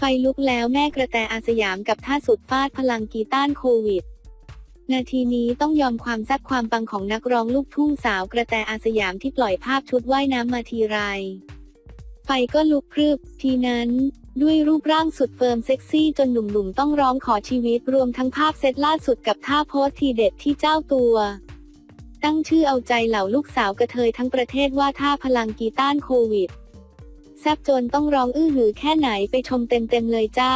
ไฟลุกแล้วแม่กระแตอาสยามกับท่าสุดฟาดพลังกีต้านโควิด นาทีนี้ต้องยอมความแซ่บความปังของนักร้องลูกทุ่งสาวกระแตอาสยามที่ปล่อยภาพชุดว่ายน้ำมาทีไร ไฟก็ลุกพรึบ ทีนั้นด้วยรูปร่างสุดเฟิร์มเซ็กซี่จนหนุ่มๆต้องร้องขอชีวิตรวมทั้งภาพเซตล่าสุดกับท่าโพสทีเด็ดที่เจ้าตัว ตั้งชื่อเอาใจเหล่าลูกสาวกระเทยทั้งประเทศว่าท่าพลังกีต้านโควิด แซบจนต้องร้องอื้อหือแค่ไหนไปชมเต็มๆเลยจ้า